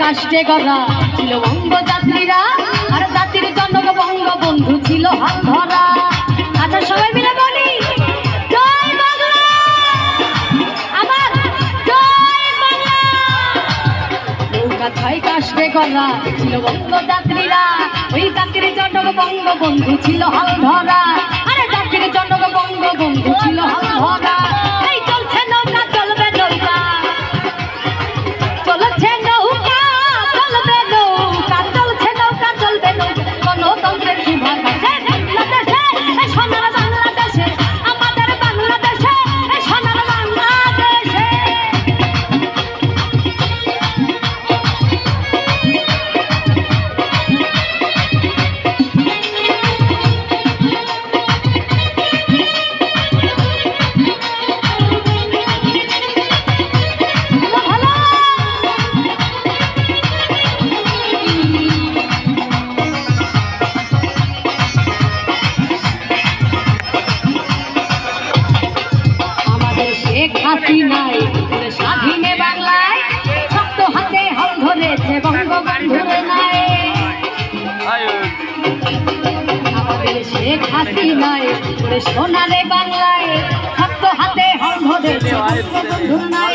কাষ্টে গড়া ছিল বঙ্গ যাত্রীরা আর জাতির জনক বঙ্গ বন্ধু ছিল হাত ধরা। আচ্ছা সবাই মিলে বলি ছয় কাষ্টে গড়া ছিল বঙ্গ যাত্রীরা ওই জাতির জনক বঙ্গ বন্ধু ছিল হাল ধরা। আরে জাতির জনক বঙ্গ শেখ হাসিনাই পুরো স্বাধীনে বাংলায় শক্ত হাতে হাল ধরেছে বঙ্গবন্ধুর নাই। আমাদের শেখ হাসিনাই পুরো সোনারে বাংলায় শক্ত হাতে হল ধরেছে বঙ্গবন্ধুর নাই।